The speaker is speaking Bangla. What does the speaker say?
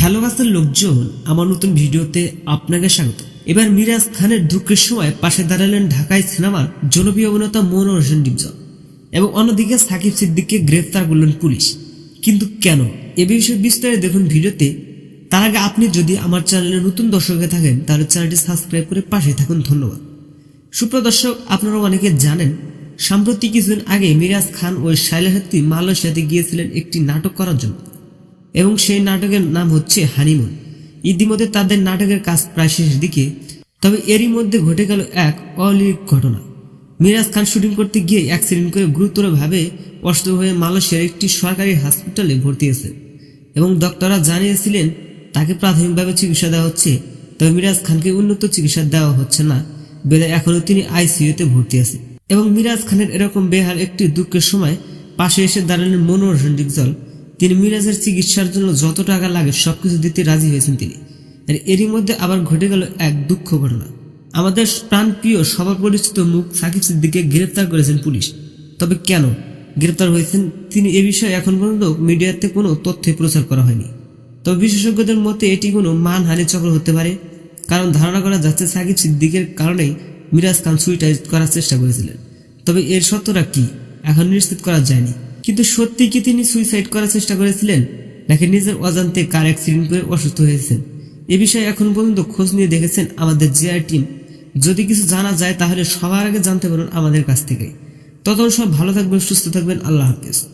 হ্যালো গাছের লোকজন, আমার নতুন ভিডিওতে আপনাকে স্বাগত। এবার মিরাজ খানের দুঃখের সময় পাশে দাঁড়ালেন ঢাকায় সিনেমার জনপ্রিয় অভিনেতা মনোর হোসেন ডিপজল এবং অন্যদিকে সাকিব সিদ্দিককে গ্রেফতার করলেন পুলিশ। কিন্তু কেন? এ বিষয়ে বিস্তারিত দেখুন ভিডিওতে। তার আগে আপনি যদি আমার চ্যানেলে নতুন দর্শক থাকেন, তাহলে চ্যানেলটি সাবস্ক্রাইব করে পাশে থাকুন। ধন্যবাদ। সুপ্রদর্শক আপনারা অনেকে জানেন সাম্প্রতি কিছুদিন আগে মিরাজ খান ও শাইলা সাথী মালয়েশিয়াতে গিয়েছিলেন একটি নাটক করার জন্য। এবং সেই নাটকের নাম হচ্ছে হানিমুন। ইতিমধ্যে তাদের নাটকের কাজ প্রায় শেষের দিকে, তবে এরই মধ্যে ঘটে গেল এক অলৌকিক ঘটনা। মিরাজ খান শুটিং করতে গিয়ে অ্যাক্সিডেন্ট করে গুরুতরভাবে অসুস্থ হয়ে মালয়েশিয়ার একটি সরকারি হাসপাতালে ভর্তি হয়েছে এবং ডক্টররা জানিয়েছিলেন, তাকে প্রাথমিকভাবে চিকিৎসা দেওয়া হচ্ছে, তবে মিরাজ খানকে উন্নত চিকিৎসা দেওয়া হচ্ছে না বেদে এখনও তিনি আইসিইউতে ভর্তি আছে এবং মিরাজ খানের এরকম বেহাল একটি দুঃখের সময় পাশে এসে দাঁড়ালেন মনোহর হোসেন ডিকজল তিনি মিরাজের চিকিৎসার জন্য যত টাকা লাগে সবকিছু দিতে রাজি হয়েছেন তিনি। আর এরই মধ্যে আবার ঘটে গেল এক দুঃখ ঘটনা। আমাদের প্রাণপ্রিয় সবার পরিচিত মুখ সাকিব সিদ্দিককে গ্রেফতার করেছেন পুলিশ। তবে কেন গ্রেফতার হয়েছেন তিনি এ বিষয়ে এখন পর্যন্ত মিডিয়াতে কোনো তথ্য প্রচার করা হয়নি। তবে বিশেষজ্ঞদের মতে এটি কোনো মানহানি চক্র হতে পারে। কারণ ধারণা করা যাচ্ছে সাকিব সিদ্দিকের কারণেই মিরাজ খান সুইটাইজ করার চেষ্টা করেছিলেন। তবে এর সত্যটা কি, এখন নিশ্চিত করা যায়নি। কিন্তু সত্যি কি তিনি সুইসাইড করার চেষ্টা করেছিলেন? নাকি নিজের অজান্তে কার অ্যাক্সিডেন্ট করে অসুস্থ হয়েছেন? এ বিষয়ে এখন পর্যন্ত খোঁজ নিয়ে দেখেছেন আমাদের জিআর টিম যদি কিছু জানা যায়, তাহলে সবার আগে জানতে পারেন আমাদের কাছ থেকে। ততক্ষণ সব ভালো থাকবেন, সুস্থ থাকবেন। আল্লাহ হাফিজ।